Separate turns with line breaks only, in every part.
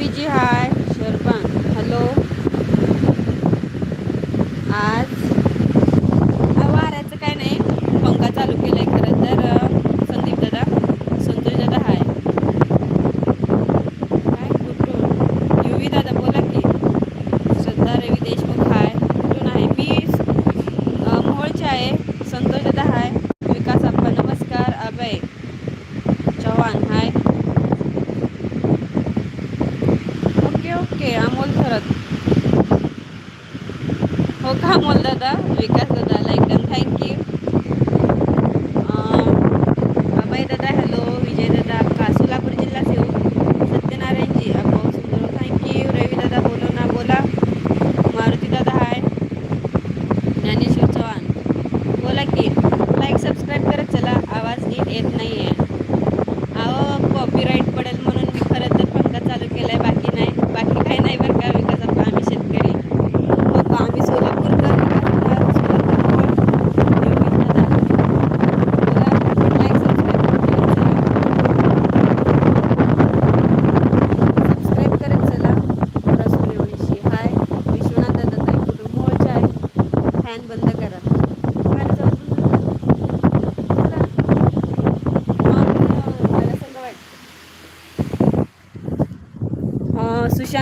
B G Hi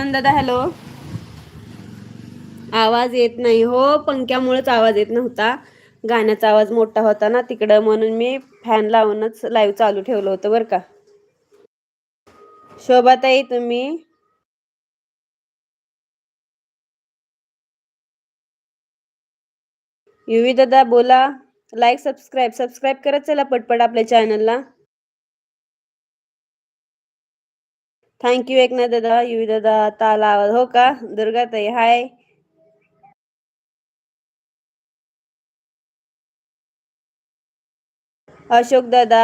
पवन दादा hello आवाज येत नाही हो पंख्यामुळेच आवाज येत नव्हता. गाण्याचा आवाज मोठा होता ना तिकडं म्हणून मी फॅन लावूनच लाईव्ह चालू ठेवलं होतं बरं का. शोभाताई तुम्ही? युवी दादा बोला. लाईक सबस्क्राईब सबस्क्राईब करत चला पटपट आपल्या चॅनलला थँक्यू एकना दादा यू दादा ताला हो का दुर्गा ताई हाय अशोक दादा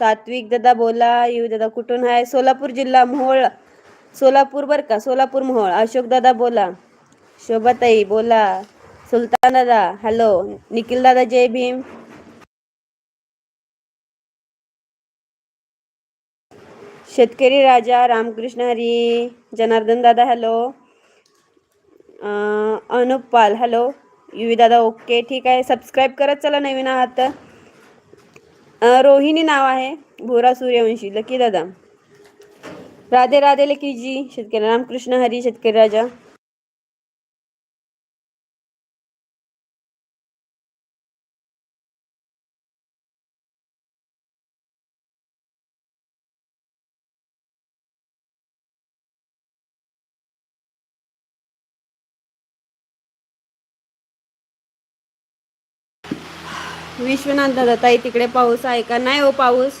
सात्विक दादा बोला यू दादा कुठून है सोलापूर जिल्हा मोहोळ सोलापूर बर का सोलापूर मोहोळ अशोक दादा बोला शोभाताई बोला सुलतान दादा हॅलो निखिल दादा जय भीम शेतकरी राजा रामकृष्ण हरी जनार्दन दादा हॅलो अं, अनुप पाल हॅलो युवी दादा ओके ठीक आहे. सबस्क्राईब करत चला नवीन आहात. तर रोहिणी नाव आहे. भोरा सूर्यवंशी लकी दादा. राधे राधे लकी जी शेतकरी रामकृष्ण हरी शेतकरी राजा. विश्वनाथ दादा ताई तिकडे पाऊस आहे का? नाही हो पाऊस.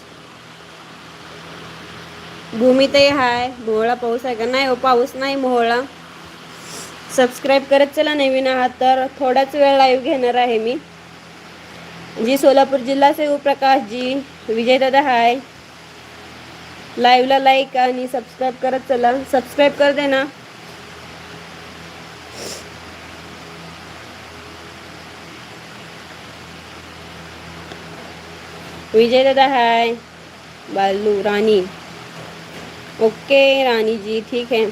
भूमीतही हाय मोहळा पाऊस आहे का? नाही हो पाऊस नाही मोहळा सबस्क्राईब करत चला नवीन आहात तर थोडाच वेळ लाईव्ह घेणार आहे मी. जी सोलापूर जिल्हा से प्रकाश जी विजय दादा हाय. लाईव्हला लाईक आणि सबस्क्राईब करत चला. सबस्क्राईब कर दे विजयदादा हाय. बालू राणी. ओके राणी जी ठीक है.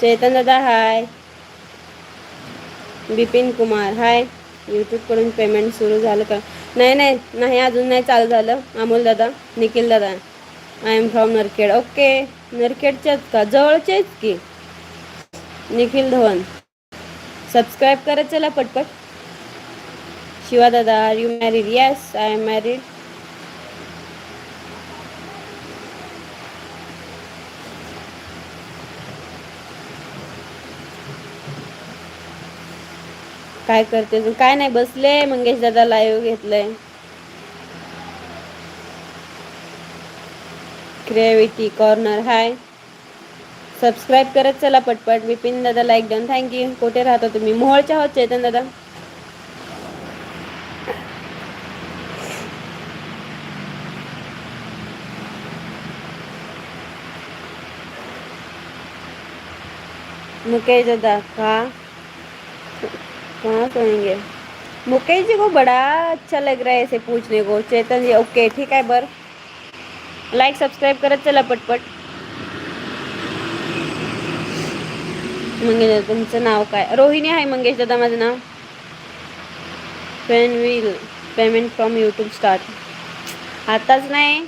चेतन दादा हाय. बिपिन कुमार हाय. यूट्यूबकडून पेमेंट सुरू झालं का? नाही नाही नाही अजून नाही चालू झालं. अमोल दादा निखिल दादा. I am from Narkhed okay नरखेडच्याच का? जवळचेच की. निखिल धवन. सबस्क्राईब करत चला पटपट. शिवा दादा are you married yes I am married काय करते तू काय नाही बसले. मंगेश दादा लाईव्ह घेतलंय. क्रिएविटी कॉर्नर हाय सबस्क्राईब करत चला पटपट. विपिन दादा लाईक डन थँक्यू कुठे राहता तुम्ही? मोहळच्या आहोत चेतन दादा. मुकेश दादा कहाँ कहाँ सोएंगे मुकेश जी को बड़ा अच्छा लग रहा है ऐसे पूछने को। चेतन जी ओके ठीक आहे बर। लाईक सब्सक्राइब करत चला पटपट। मंगेश दादा तुमचं नाव काय? रोहिणी आहे मंगेश दादा माझं नाव। Pen will payment from YouTube start आताच नाही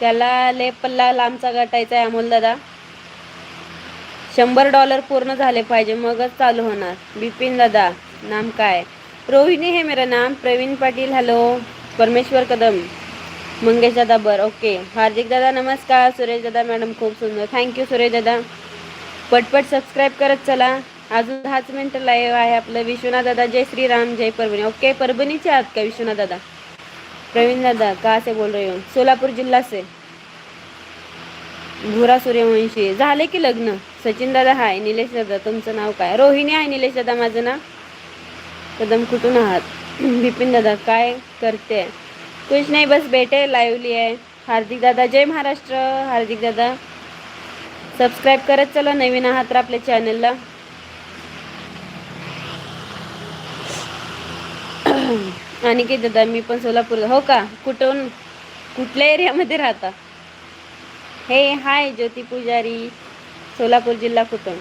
त्याला लेप पल्ला लांबचा गाठायचा आहे अमोल दादा। शंभर डॉलर पूर्ण झाले पाहिजे मगच चालू होणार. बिपिन दादा नाम काय? रोहिणी हे मेरा नाम प्रवीण पाटील हॅलो परमेश्वर कदम. मंगेश दादा बर ओके. हार्दिक दादा नमस्कार. सुरेश दादा मॅडम खूप सुंदर. थँक्यू सुरेश दादा. पटपट सबस्क्राईब करत चला. अजून दहाच मिनटं लाईव्ह आहे आपलं. विश्वनाथ दादा जय श्रीराम जय परभणी. ओके परभणीचे आहात का विश्वनाथ दादा? प्रवीण दादा कहाँ से बोल रहे हो? सोलापूर जिल्हा से भुरा सूर्यवंशी. झाले की लग्न? सचिन दादा हाय. निलेश दादा तुमचं नाव काय? रोहिणी आहे निलेश दादा माझं नाव. कदम कुठून आहात? बिपिन दादा काय करते? कुछ नाही बस बेटे लाईव्हली आहे. हार्दिक दादा जय महाराष्ट्र. हार्दिक दादा सबस्क्राईब करत चला. नवीन आहात तर आपल्या चॅनलला आणि की दादा मी पण सोलापूर. हो का? कुठून? कुठल्या एरियामध्ये राहता? हे हाय ज्योती पुजारी सोलापूर जिल्हा कुठून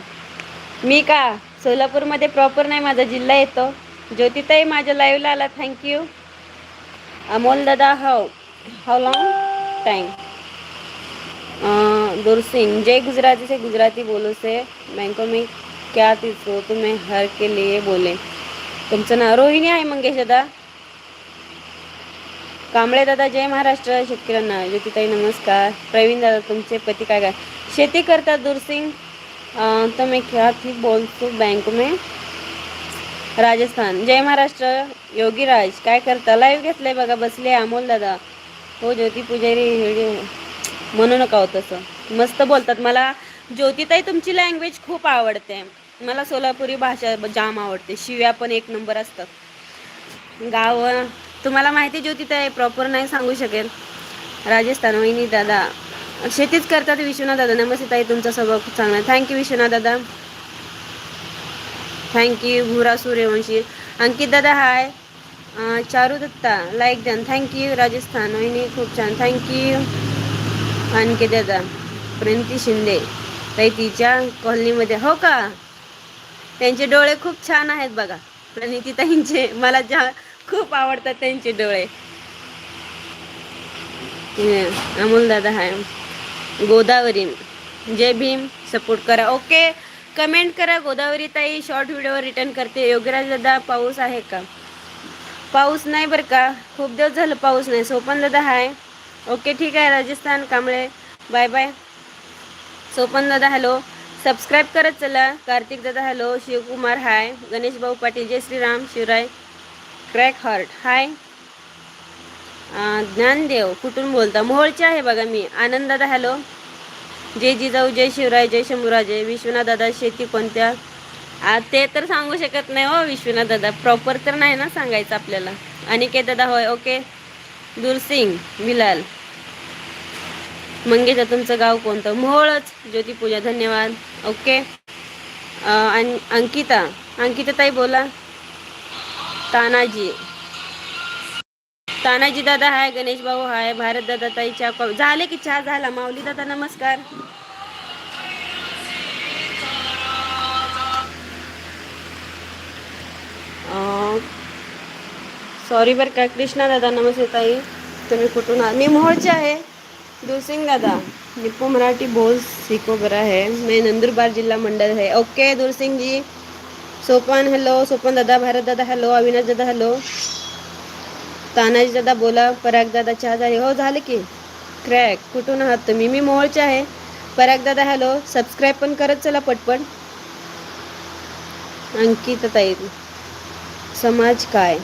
मी का? सोलापूरमध्ये प्रॉपर नाही माझा जिल्हा येतो. ज्योतिताई माझ्या लाईव्हला आला. थँक्यू अमोल दादा हाव हाव लॉंग टाईम दुरसिंग जय गुजराती से गुजराती बोलो से. बँको मी क्या थी तुम्ही हर के लिए बोले. तुमचं नाव रोहिणी आहे मंगेश दादा? कांबळे दादा जय महाराष्ट्र. शेतकऱ्यांना ज्योतिताई नमस्कार. प्रवीण दादा तुमचे पती काय काय शेती करतात दूरसिंग. अं, तो मैं क्या थी बोलतो बैंक में राजस्थान. जय महाराष्ट्र. योगीराज काय करता? लाईव्ह घेतलंय बघा बसले अमोल दादा. हो ज्योती पुजारी हेडी म्हणू नका हो तसं. मस्त बोलतात. मला ज्योतिताई तुमची लँग्वेज खूप आवडते. मला सोलापुरी भाषा जाम आवडते. शिव्या पण एक नंबर असतात. गाव तुम्हाला माहिती ज्योतिताई प्रॉपर नाही सांगू शकेल. राजस्थान वहिनी दादा. शेतीच करतात विश्वनाथ दादा. नमस्ते ताई तुमचा स्वभाव खूप चांगला आहे. थँक्यू विश्वनाथ दादा. थँक्यू भुरा सूर्यवंशी. अंकित दादा हाय चारू दत्ता लाईक द्या थँक्यू राजस्थान वहिनी खूप छान. थँक्यू आणखी दादा. प्रिंती शिंदे. ताई तिच्या कॉलनीमध्ये हो का? त्यांचे डोळे खूप छान आहेत बघा. प्रणिती ताईंचे. मला ज्या खूप आवडतात त्यांचे डोळे. अमोल दादा हाय. गोदावरी जय भीम सपोर्ट करा. ओके कमेंट करा गोदावरी ताई शॉर्ट व्हिडिओवर रिटर्न करते. योगीराज दादा पाऊस आहे का? पाऊस नाही बरं का? खूप दिवस झालं पाऊस नाही. सोपन दादा हाय. ओके ठीक आहे. राजस्थान कांबळे. Bye bye. सोपन दादा हॅलो. सबस्क्राईब करत चला. कार्तिक दादा हॅलो. शिवकुमार हाय. गणेश भाऊ पाटील जय Shriram. Shivrai. Crack heart. Hi. Dnyandev कुठून बोलता? मोहोळचे आहे बघा मी. आनंददादा हॅलो. जय जिजाऊ जय शिवराय जय शंभूराजे. विश्वनाथ दादा शेती कोणत्या? ते तर सांगू शकत नाही हो विश्वनाथ दादा प्रॉपर तर नाही ना सांगायचं आपल्याला. अनिकेत दादा होय ओके. दूरसिंग बिलाल. मंगेशा तुमचं गाव कोणतं? मोहोळच. ज्योतिपूजा धन्यवाद. ओके. अं, अंकिता. अंकिता ताई बोला. तानाजी. तानाजी दादा हाय गणेश भाऊ हाय भारत दादा ताई चहा झाले की चहा झाला? माऊली दादा नमस्कार. सॉरी बरं का कृष्णा दादा नमस्ते ताई. तुम्ही कुठून आ मी मोहोळचे आहे. दुरसिंग दादा निप्पो मराठी बोल सीखो बरा है मैं नंदुरबार जिल्हा मंडल है ओके दुरसिंग जी सोपान हॅलो सोपान दादा भारत दादा हॅलो अविनाश दादा हॅलो तानाजी दादा बोला. पराग दादा चहा झाली. हो झाले की. क्रॅक कुठून आहात तुम्ही? मी मोहळचे आहे. पराग दादा हॅलो सबस्क्राईब पण करत चला पटपट. अंकित ताई समाज काय?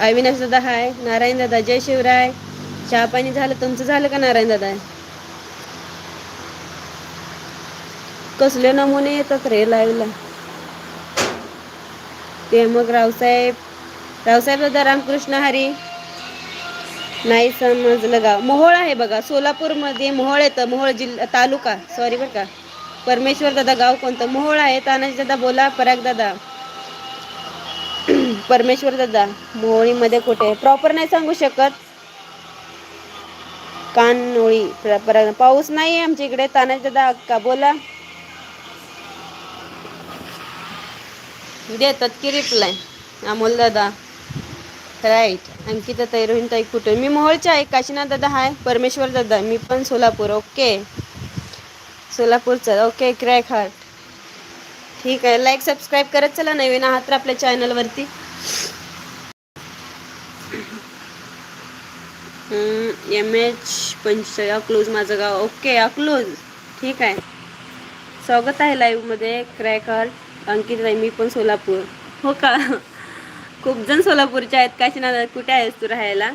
अविनाश दादा हाय नारायण दादा जय शिवराय. चहा पाणी झालं? तुमचं झालं का नारायण दादा? कसले नमुने येतात रे लाईव्हला ते मग रावसाहेब रावसाहेब दादा रामकृष्ण हरी. नाही समजलं गाव. मोहोळ आहे बघा सोलापूरमध्ये मोहोळ येतं मोहोळ जिल्हा तालुका. सॉरी बरं का. परमेश्वर दादा गाव कोणतं? मोहोळ आहे. तानाजी दादा बोला. पराग दादा. परमेश्वर दादा. मोहोळीमध्ये कुठे? प्रॉपर नाही सांगू शकत. कानोळी. प्र- पराग पाऊस नाही आहे आमच्या इकडे. तानाजी दादा अक्का बोला. देतात की रिप्लाय अमोल दादा. राईट अंकिता ताई रोहिण ताई कुठे? मी मोहोळच्या आहे. काशीनाथ दादा हाय. परमेश्वर दादा. मी पण सोलापूर. ओके सोलापूरचं. ओके क्रॅक हार्ट ठीक आहे. लाईक सबस्क्राईब करत चला. नवीन आहात तर आपल्या चॅनलवरती एम एच पंच अक्लूज माझं गाव. ओके अक्लूज. ठीक आहे. स्वागत आहे लाईव्हमध्ये क्रॅक हार्ट अंकित ताई मी पण सोलापूर. हो का? खूप जण सोलापूरचे आहेत. काशीनाथ कुठे आहेस तू राहायला?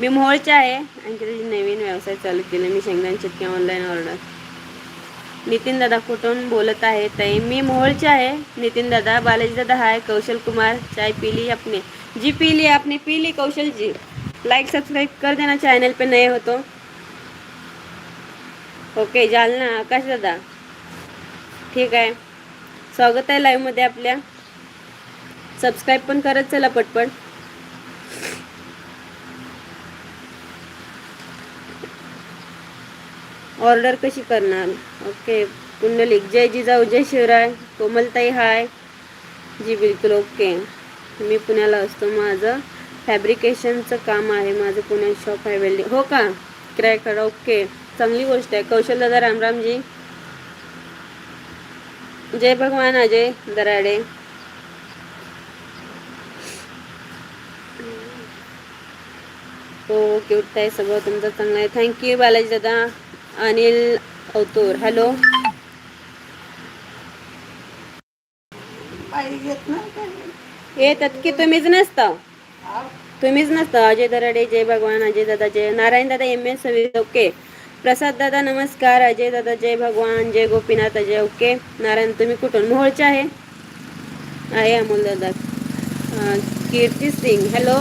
मी मोहोळचे आहे. आणखी नवीन व्यवसाय चालू केला. मी शेंगदाण चिटके ऑनलाईन ऑर्डर नितीन दादा कुठून बोलत आहे? ताई मी मोहोळचे आहे. नितीन दादा बालाजी दादा हाय कौशल कुमार चाय पी ली आपने. जी पी ली आपने पी ली कौशल जी लाइक सब्सक्राइब कर देना. चैनल पे नए हो तो. ओके जालना आकाश दादा. ठीक आहे. स्वागत आहे लाईव्हमध्ये आपल्या. सबस्क्राईब पण करत चला पटपट. ऑर्डर कशी करणार? ओके पुंडलिक जय जिजाऊ जय शिवराय. कोमलताई हाय जी बिलकुल ओके मी पुण्याला असतो. माझं फॅब्रिकेशनचं काम आहे. माझं पुण्यात शॉप आहे वेल्डिंग हो का? क्रॅकर ओके चांगली गोष्ट आहे. कौशल दादा रामरामजी. जय भगवान अजय दराडे. हो क्यूट आहे सगळं तुमचं चांगलं आहे. थँक्यू बालाजी दादा अनिल अवतूर. हॅलो येतात की तुम्हीच नसता. तुम्हीच नसता. अजय दराडे जय भगवान अजय दादा जय. नारायण दादा एम एस ओके प्रसाद दादा नमस्कार. अजय दादा जय भगवान. जय गोपीनाथ अजय ओके. नारायण तुम्ही कुठून? मोहोळचे आहे? आहे अमोल दादा. कीर्ती सिंग. हॅलो.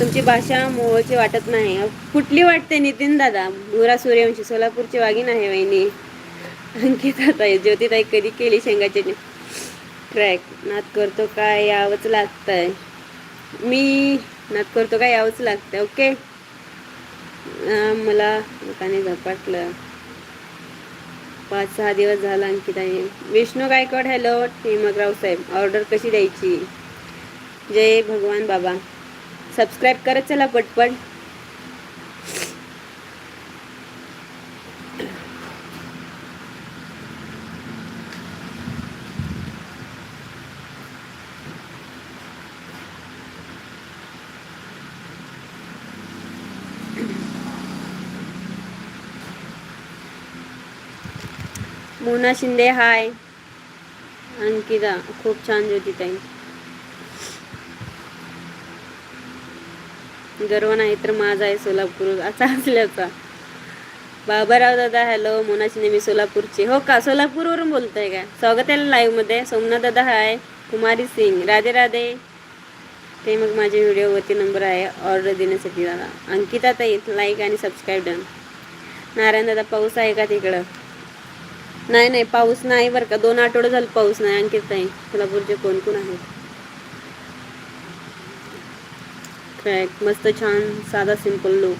तुमची भाषा मोहळची वाटत नाही. कुठली वाटते नितीन दादा? बुरा सूर्यवंशी सोलापूरची वागीन आहे वहिनी. अंकिता ताई ज्योतिताई कधी केली शेंगाची ट्रॅक नात करतो काय यावंच लागतंय. मी नात करतो काय यावंच लागतंय. ओके. मला लोकांनी झपाटलं. पाच सहा दिवस झाला अंकिताई विष्णू गायकवाड हॅलो हेमकराव साहेब. ऑर्डर कशी द्यायची? जय भगवान बाबा. सबस्क्राईब करत चला पटपट. मोना शिंदे हाय. अंकिता खूप छान ज्योती ताई. गर्व नाही तर माझा आहे सोलापूर असा असल्याचा. बाबाराव दादा हॅलो मोना शिंदे मी सोलापूरची. हो का? सोलापूरवरून बोलतोय का? स्वागत आहे लाईव्हमध्ये सोमनाथ दादा हाय. कुमारी सिंग राधे राधे. ते मग माझे व्हिडिओवरती नंबर आहे. ऑर्डर देण्यासाठी दादा. अंकिता ताई लाईक आणि सबस्क्राईब डन नारायण दादा पाऊस आहे का तिकडं? नाही नाही पाऊस नाही बरं का. दोन आठवडे झालं पाऊस नाही आणखी ताई सोलापूरचे कोण कोण आहेत? ट्रॅक मस्त छान साधा सिंपल लुक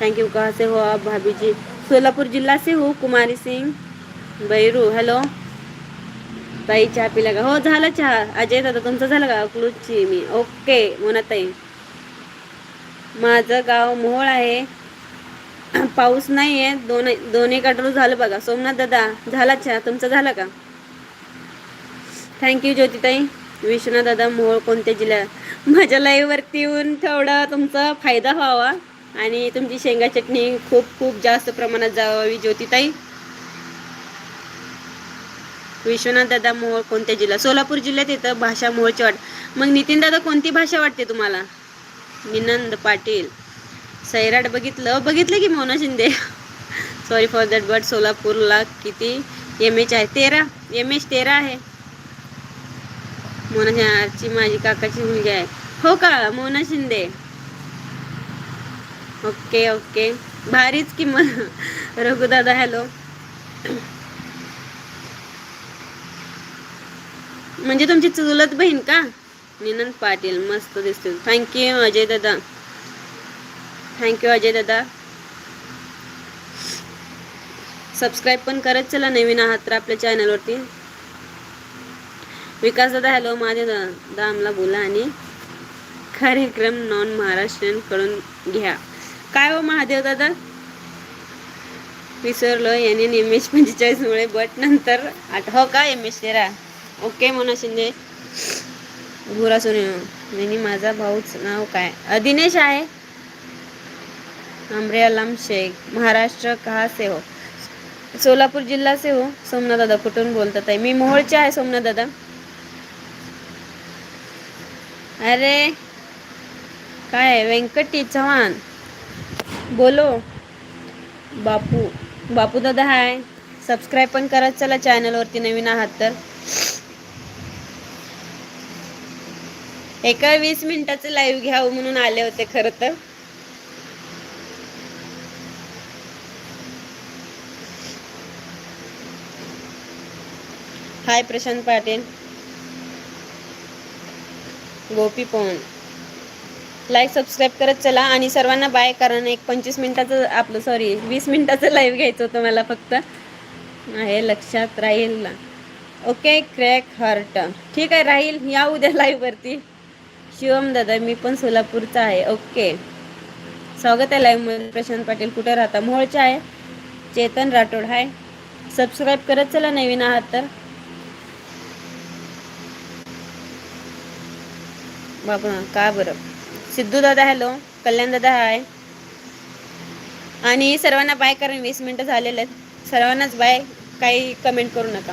थैंक यू कहाँ से हो आप भाभी जी सोलापुर जिला से हो कुमारी सिंग बैरू हॅलो ताई चहा पिला का? हो झालं चहा. अजय दादा तुमचं झालं का? अकलूजची मी. ओके मोना ताई माझं गाव मोहोळ आहे. पाऊस नाही आहे दोन दोन्ही कंट्रोल झालं बघा. सोमनाथ दादा झाला छा तुमचं झालं का? थँक्यू ज्योतिताई. विश्वनाथ दादा मोहोळ कोणत्या जिल्ह्यात? माझ्या लाईव्हवरती येऊन थोडा तुमचा फायदा व्हावा. आणि तुमची शेंगा चटणी खूप खूप जास्त प्रमाणात जावावी ज्योतिताई. विश्वनाथ दादा मोहोळ कोणत्या जिल्हा सोलापूर जिल्ह्यात येतं भाषा मोहोळची वाट. मग नितीन दादा कोणती भाषा वाटते तुम्हाला? निनंद पाटील. सैराट बघितलं. बघितलं की Mona Shinde? Sorry for that but सोलापूरला किती एम एच आहे. तेरा एम एच तेरा आहे. मोनाची माझी काकाची मुलगी आहे. हो का? मोना शिंदे. Okay okay. भारीच की मग रघुदादा हॅलो. म्हणजे तुमची चुलत बहीण का? निनंद पाटील मस्त दिसते थँक्यू अजय दादा. थँक्यू अजय दादा. सबस्क्राईब पण करत चला नवीन आहात तर आपल्या चॅनलवरती विकास दादा हॅलो माझ्या दादा आम्हाला बोला आणि कार्यक्रम नॉन महाराष्ट्रीयनकडून घ्या. काय हो महादेव दादा? विसरलो याने एम एच पंचेचाळीसमुळे बट नंतर आठ हो का एम एच तेरा? ओके मोना शिंदे. भुरा सोने माझा भाऊच नाव काय? दिनेश आहे. अमरे अलम शेख महाराष्ट्र कहा से हो? सोलापूर जिल्हा से हो सोमनाथ दादा कुठून बोलतात आहे मी मोहोळचे आहे सोमनाथ दादा. अरे काय व्यंकटी चव्हाण. बोलो. बापू बापू दादा हाय. सबस्क्राईब पण करत चला चॅनलवरती नवीन आहात तर. एका वीस मिनिटाचं लाईव्ह घ्यावं हो म्हणून आले होते खरं तर. Hi Prashant Patil. Gopi Pavan. Like subscribe करत चला आणि सर्वांना बाय कारण एक पंचवीस मिनिटाचं आपलं सॉरी वीस मिनिटाचं लाईव्ह घ्यायचं होतं मला फक्त. आहे लक्षात राहील ना. ओके क्रॅक हार्ट ठीक आहे राहील. या उद्या लाईव्हवरती शिवम दादा मी पण सोलापूरचा आहे. ओके स्वागत आहे लाईव्हमध्ये प्रशांत पाटील कुठे राहता? मोहोळचे आहे. चेतन राठोड हाय सबस्क्राईब करत चला नवीन आहात तर. बाबा का बरं? सिद्धू दादा हॅलो कल्याण दादा हाय आणि सर्वांना बाय कारण वीस मिनटं झालेले आहेत. सर्वांनाच बाय काही कमेंट करू नका.